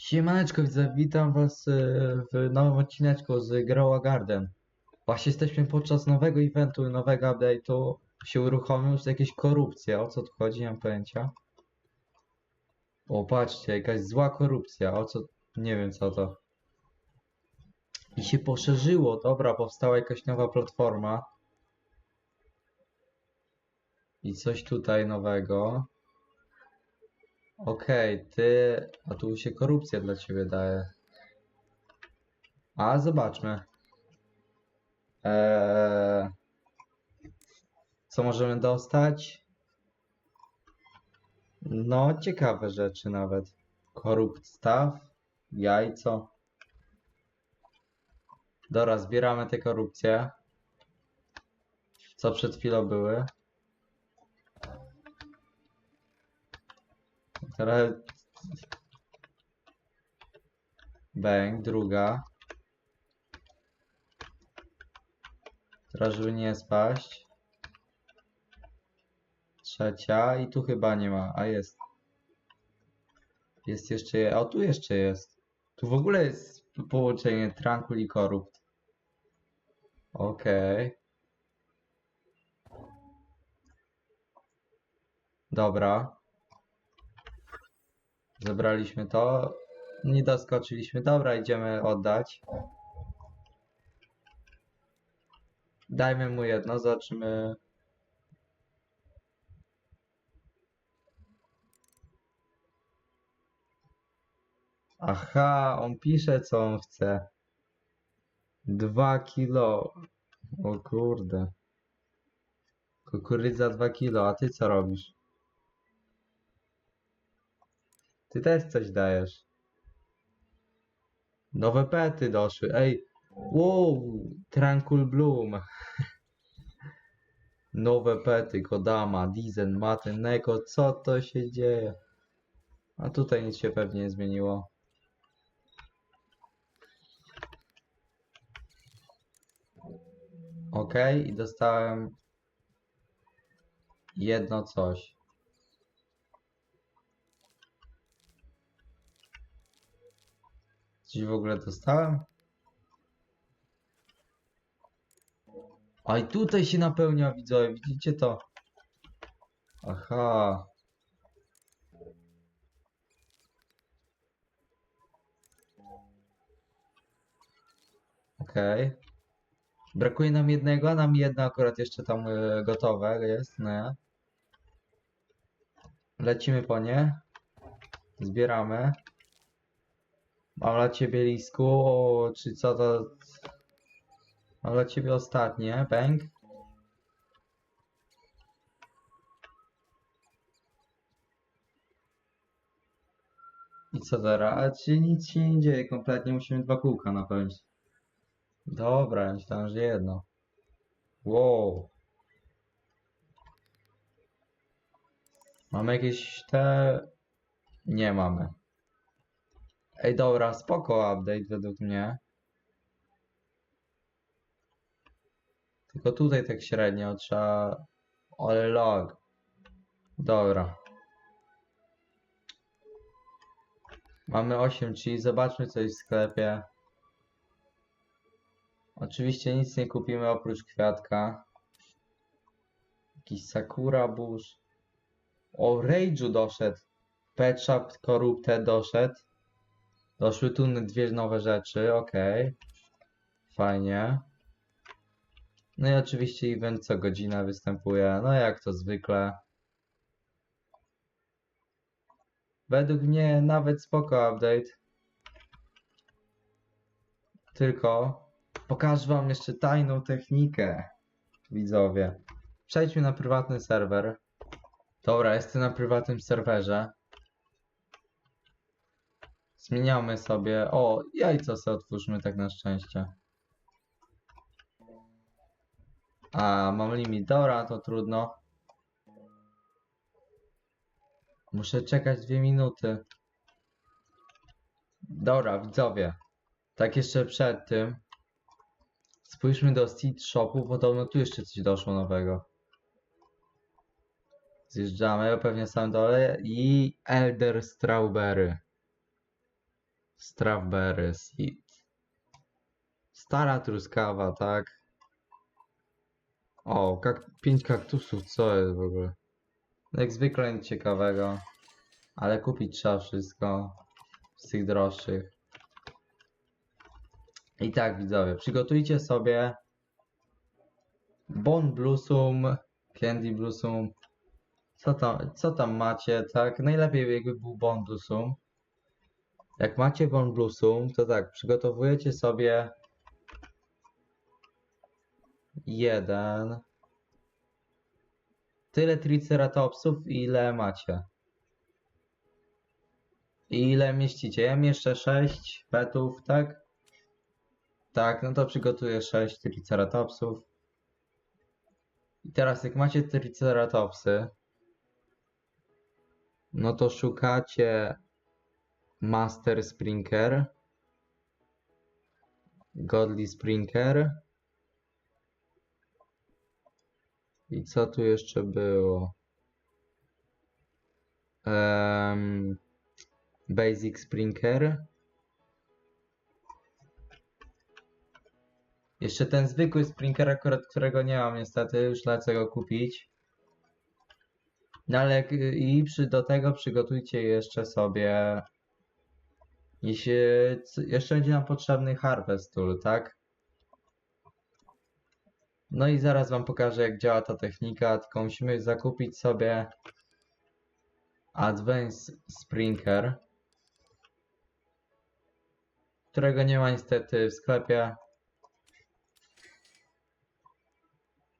Siemaneczko, witam was e, w nowym odcineczku z Grow Garden. Właśnie jesteśmy podczas nowego eventu, nowego update'u. Się uruchomił już jakieś korupcje. O co tu chodzi? Nie mam pojęcia. O, patrzcie, jakaś zła korupcja. O co? Nie wiem co to. I się poszerzyło. Dobra, powstała jakaś nowa platforma. I coś tutaj nowego. Okej, ty. A tu się korupcja dla ciebie daje. A zobaczmy. Eee, co możemy dostać? No, ciekawe rzeczy nawet. Korupt staw, jajco. Dobra, zbieramy te korupcje. Co przed chwilą były. Teraz... Bang, druga. Teraz, żeby nie spaść. Trzecia i tu chyba nie ma, a jest. Jest jeszcze, je- o tu jeszcze jest. Tu w ogóle jest połączenie Trankul i Korupt. Okej. Dobra. Zebraliśmy to. Nie doskoczyliśmy. Dobra, idziemy oddać. Dajmy mu jedno, zobaczymy. Aha, on pisze co on chce. Dwa kilo. O kurde. Kukurydza dwa kilo, a ty co robisz? Ty też coś dajesz. Nowe pety doszły. Ej, wow, Tranquil Bloom. Nowe pety, Kodama, Dizen, Maten, Neko, co to się dzieje? A tutaj nic się pewnie nie zmieniło. Ok, i dostałem jedno coś. Coś w ogóle dostałem? A i tutaj się napełnia, widzowie, widzicie to? Aha. Okej. Brakuje nam jednego, a nam jedno akurat jeszcze tam y, gotowe jest, nie? Lecimy po nie. Zbieramy. Mam ciebie lisku, o, czy co to... Mam ciebie ostatnie, bang. I co teraz? Czy nic się nie dzieje kompletnie, musimy dwa kółka napełnić. Dobra, ja myślałem, że jedno. Wow. Mamy jakieś te... Nie mamy. Ej, dobra, spoko update według mnie. Tylko tutaj tak średnio trzeba... Ale log. Dobra. Mamy 8 czyli zobaczmy coś w sklepie. Oczywiście nic nie kupimy oprócz kwiatka. Jakiś Sakura Bush. O, Rage'u doszedł. Pet Shop Corrupted doszedł. Doszły tu dwie nowe rzeczy, okej. Fajnie. No i oczywiście event co godzina występuje, no jak to zwykle. Według mnie nawet spoko update. Tylko pokażę wam jeszcze tajną technikę, widzowie. Przejdźmy na prywatny serwer. Dobra, jestem na prywatnym serwerze. Zmieniamy sobie. O, jajco sobie otwórzmy tak na szczęście. A, mam limit. Dobra, to trudno. Muszę czekać dwie minuty. Dobra, widzowie. Tak jeszcze przed tym. Spójrzmy do Seed Shopu. Podobno tu jeszcze coś doszło nowego. Zjeżdżamy, pewnie sam dole. I Elder Strawberry. Strawberry seed. Stara truskawa, tak? O, kak pięć kaktusów, co jest w ogóle? Jak zwykle nic ciekawego. Ale kupić trzeba wszystko z tych droższych. I tak widzowie, przygotujcie sobie Bon Bluesum, Candy Bluesum, co tam, co tam macie, tak? Najlepiej jakby był Bon Bluesum. Jak macie Bon Bluesum, to tak, przygotowujecie sobie jeden tyle triceratopsów, ile macie. I ile mieścicie? Ja mieszczę 6 petów, tak? Tak, no to przygotuję 6 triceratopsów. I teraz jak macie triceratopsy, no to szukacie Master Sprinker, Godly Sprinker. I co tu jeszcze było? Em, Basic Sprinker. Jeszcze ten zwykły Sprinker, akurat którego nie mam niestety, już lecę go kupić. No ale jak, i przy, do tego przygotujcie jeszcze sobie. Jeśli, c- jeszcze będzie nam potrzebny Harvest Tool, tak? No i zaraz wam pokażę jak działa ta technika, tylko musimy zakupić sobie Advanced Sprinker, którego nie ma niestety w sklepie.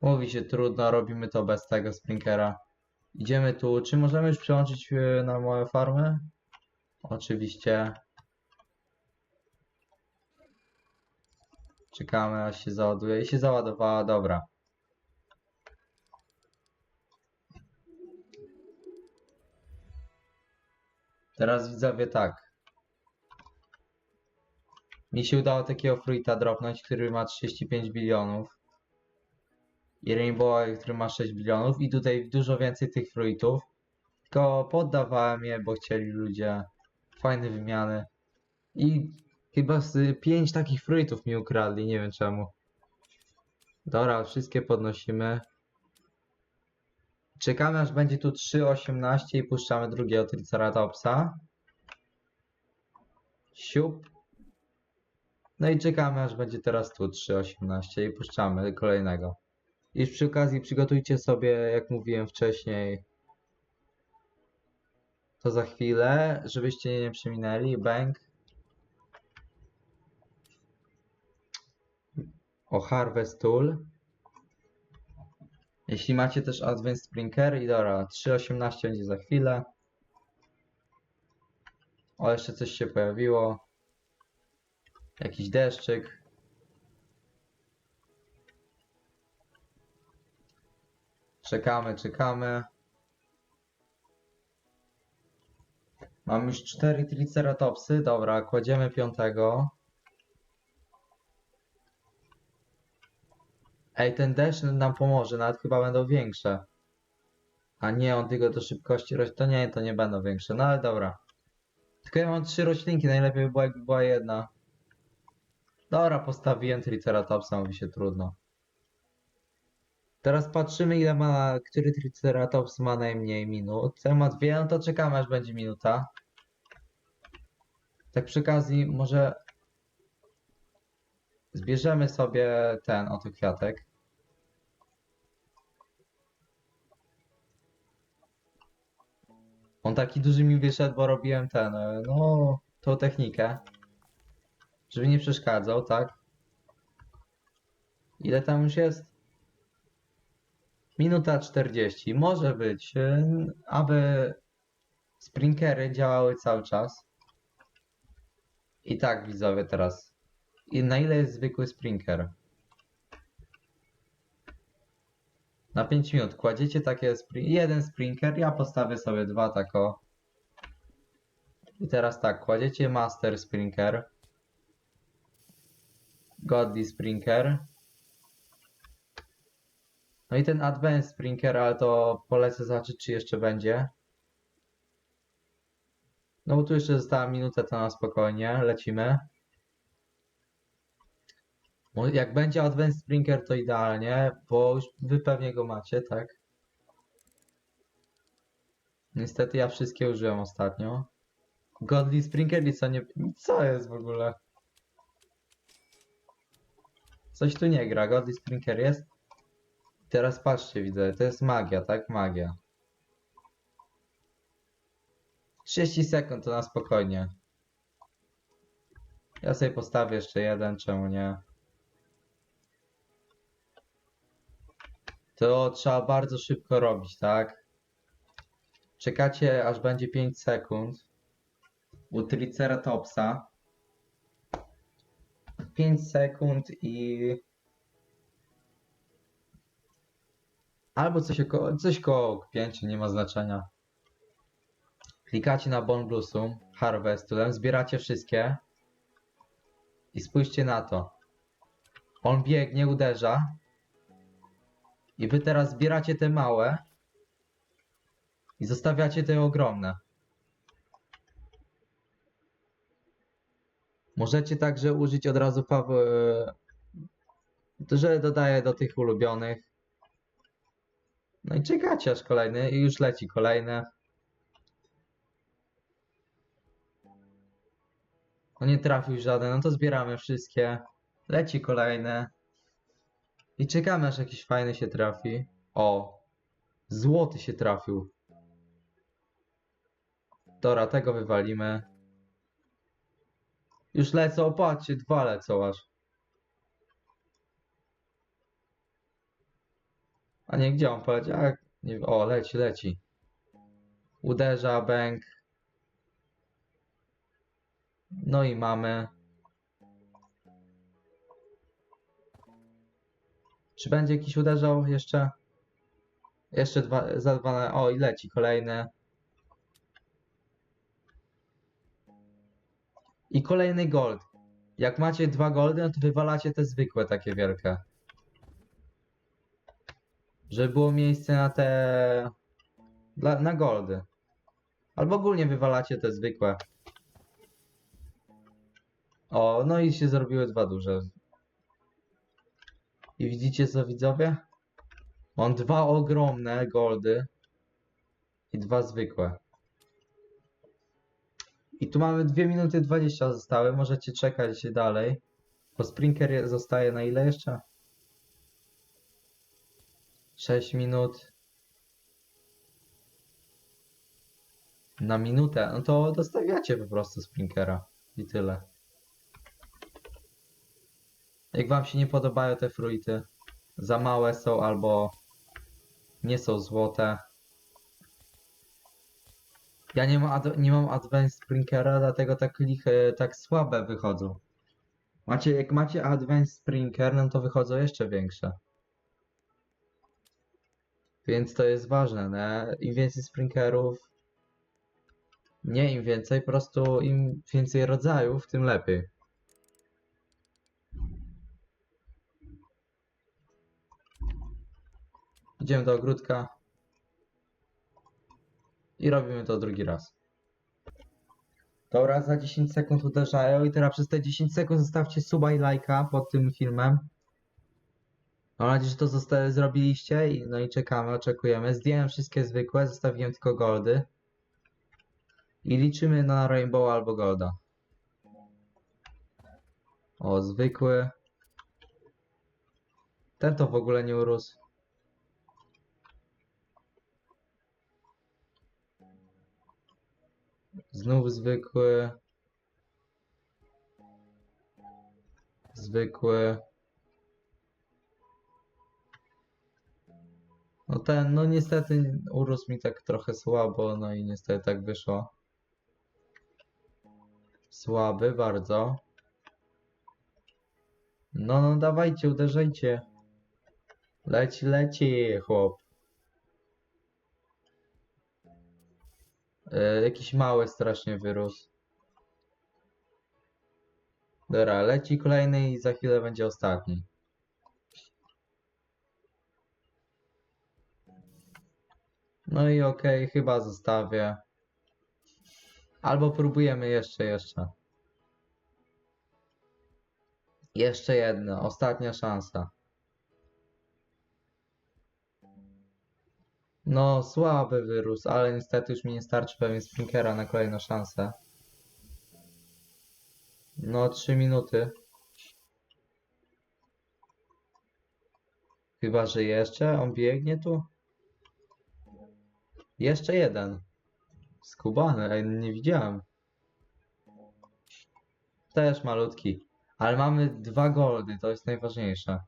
Mówi się trudno, robimy to bez tego Sprinkera. Idziemy tu. Czy możemy już przełączyć e, na moją farmę? Oczywiście. Czekamy aż się załaduje. I się załadowała, dobra. Teraz widzowie tak. Mi się udało takiego fruita dropnąć, który ma 35 bilionów. I Rainbow, który ma 6 bilionów. I tutaj dużo więcej tych fruitów. Tylko poddawałem je, bo chcieli ludzie fajne wymiany. I chyba z 5 takich fruitów mi ukradli, nie wiem czemu. Dobra, wszystkie podnosimy. Czekamy aż będzie tu 3.18 i puszczamy drugiego Triceratopsa. Siup. No i czekamy aż będzie teraz tu 3.18 i puszczamy kolejnego. I przy okazji przygotujcie sobie, jak mówiłem wcześniej, to za chwilę, żebyście nie przeminęli. Bank. O Harvest Tool. Jeśli macie też Advanced Sprinker i dobra, 3.18 będzie za chwilę. O, jeszcze coś się pojawiło. Jakiś deszczyk. Czekamy, czekamy. Mam już cztery triceratopsy. Dobra, kładziemy piątego. Ej, ten deszcz nam pomoże, nawet chyba będą większe. A nie, on tylko do szybkości rośnie. To nie, to nie będą większe, no ale dobra. Tylko ja mam trzy roślinki, najlepiej by była jakby była jedna. Dobra, postawiłem triceratopsa, mówi się trudno. Teraz patrzymy ile ma, który triceratops ma najmniej minut. Ten ma dwie, no to czekamy aż będzie minuta. Tak przy okazji może zbierzemy sobie ten oto kwiatek. On taki duży mi wyszedł, bo robiłem ten, e, no, tą technikę. Żeby nie przeszkadzał, tak? Ile tam już jest? Minuta 40. Może być, e, aby sprinkery działały cały czas. I tak, widzowie, teraz. I na ile jest zwykły sprinker? Na 5 minut kładziecie takie spri jeden sprinker, ja postawię sobie dwa tako. I teraz tak, kładziecie master sprinker. Godly sprinker. No i ten advanced sprinker, ale to polecę zobaczyć czy jeszcze będzie. No bo tu jeszcze została minuta, to na spokojnie, lecimy. Mo- Jak będzie Advanced Sprinkler to idealnie, bo już wy pewnie go macie, tak? Niestety ja wszystkie użyłem ostatnio. Godly Sprinkler i co nie... Co jest w ogóle? Coś tu nie gra, Godly Sprinkler jest. Teraz patrzcie, widzę, to jest magia, tak? Magia. 30 sekund to na spokojnie. Ja sobie postawię jeszcze jeden, czemu nie? To trzeba bardzo szybko robić, tak? Czekacie aż będzie 5 sekund. U Triceratopsa. 5 sekund i... Albo coś około, coś koło 5, nie ma znaczenia. Klikacie na Bone Bluesum, Harvest zbieracie wszystkie. I spójrzcie na to. On biegnie, uderza. I wy teraz zbieracie te małe. I zostawiacie te ogromne. Możecie także użyć od razu Paweł, że dodaję do tych ulubionych. No i czekacie aż kolejny i już leci kolejne. No nie trafił żaden, no to zbieramy wszystkie. Leci kolejne. I czekamy aż jakiś fajny się trafi. O! Złoty się trafił. Dobra, tego wywalimy. Już lecą, patrzcie, dwa lecą aż. A nie, gdzie on poleciał? Nie, o, leci, leci. Uderza, bęk. No i mamy. Czy będzie jakiś uderzał jeszcze? Jeszcze dwa, za dwa, o i leci kolejny. I kolejny gold. Jak macie dwa goldy, no to wywalacie te zwykłe takie wielkie. Żeby było miejsce na te... Dla, na goldy. Albo ogólnie wywalacie te zwykłe. O, no i się zrobiły dwa duże. I widzicie co widzowie? Mam dwa ogromne goldy i dwa zwykłe. I tu mamy 2 minuty 20 zostały, możecie czekać dalej. Bo Sprinker je- zostaje na ile jeszcze? 6 minut. Na minutę. No to dostawiacie po prostu Sprinkera. I tyle. Jak wam się nie podobają te fruity, za małe są albo nie są złote. Ja nie mam, ad nie mam Advanced Sprinkera, dlatego tak tak słabe wychodzą. Macie, jak macie Advanced Sprinker, no to wychodzą jeszcze większe. Więc to jest ważne, nie? Im więcej Sprinkerów, nie im więcej, po prostu im więcej rodzajów, tym lepiej. Idziemy do ogródka. I robimy to drugi raz. Dobra, za 10 sekund uderzają i teraz przez te 10 sekund zostawcie suba i lajka pod tym filmem. Mam nadzieję, że to zrobiliście i no i czekamy, oczekujemy. Zdjąłem wszystkie zwykłe, zostawiłem tylko goldy. I liczymy na Rainbow albo Golda. O, zwykły. Ten to w ogóle nie urósł. Znów zwykły. Zwykły. No ten, no niestety urósł mi tak trochę słabo, no i niestety tak wyszło. Słaby bardzo. No, no dawajcie, uderzajcie. Leci, leci, chłop. E, jakiś mały strasznie wyrósł. Dobra, leci kolejny i za chwilę będzie ostatni. No i okej, chyba zostawię. Albo próbujemy jeszcze, jeszcze. Jeszcze jedna, ostatnia szansa. No, słaby wyrósł, ale niestety już mi nie starczy pewnie Sprinkera na kolejną szansę. No, 3 minuty. Chyba, że jeszcze? On biegnie tu? Jeszcze jeden. Skubany, nie widziałem. Też malutki. Ale mamy dwa goldy, to jest najważniejsze.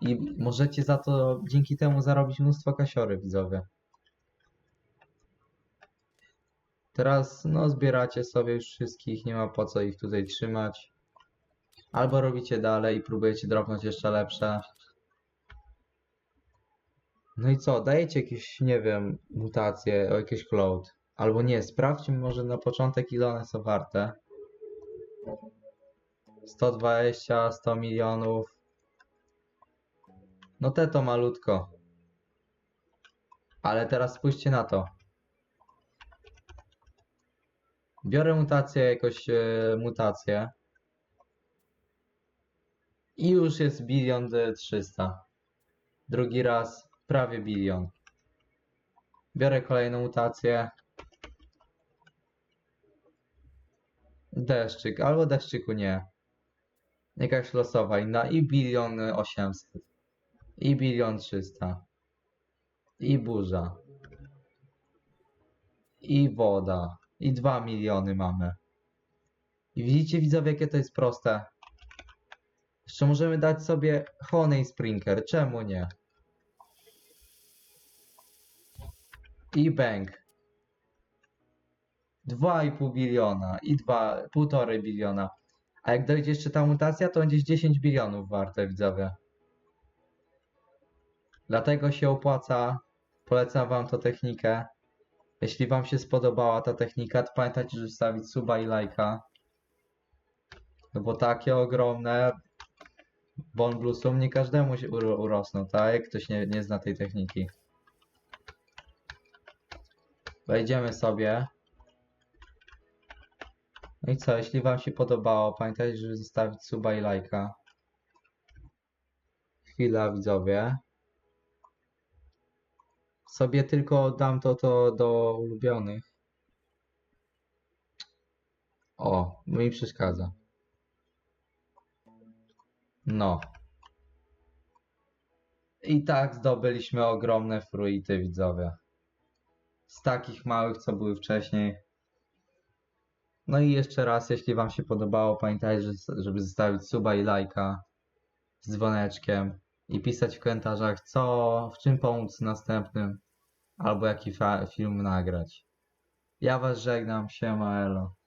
I możecie za to dzięki temu zarobić mnóstwo kasiory, widzowie. Teraz, no, zbieracie sobie już wszystkich, nie ma po co ich tutaj trzymać. Albo robicie dalej i próbujecie dropnąć jeszcze lepsze. No i co, dajecie jakieś, nie wiem, mutacje, o jakieś cloud. Albo nie, sprawdźmy może na początek ile one są warte. 120, 100 milionów. No te to malutko. Ale teraz spójrzcie na to. Biorę mutację, jakoś e, mutację. I już jest bilion e, 300. Drugi raz prawie bilion. Biorę kolejną mutację. Deszczyk, albo deszczyku nie. Jakaś losowa inna i bilion 800. I bilion 300. I burza. I woda. I 2 miliony mamy. I widzicie widzowie jakie to jest proste. Jeszcze możemy dać sobie Honey Sprinkler, czemu nie? I bank. 2,5 biliona i 2, 1,5 biliona. A jak dojdzie jeszcze ta mutacja, to będzie 10 bilionów warte, widzowie. Dlatego się opłaca. Polecam wam tą technikę. Jeśli wam się spodobała ta technika, to pamiętajcie, żeby zostawić suba i lajka. No bo takie ogromne Bon Bluesum nie każdemu się uro- urosną, tak? Jak ktoś nie, nie zna tej techniki. Wejdziemy sobie. No i co, jeśli wam się podobało, pamiętajcie, żeby zostawić suba i lajka. Chwila, widzowie. Sobie tylko dam to, to do ulubionych. O, mi przeszkadza. No. I tak zdobyliśmy ogromne fruity, widzowie. Z takich małych, co były wcześniej. No i jeszcze raz, jeśli Wam się podobało, pamiętajcie, że- żeby zostawić suba i lajka z dzwoneczkiem i pisać w komentarzach, co, w czym pomóc następnym, albo jaki film nagrać. Ja Was żegnam, siema elo.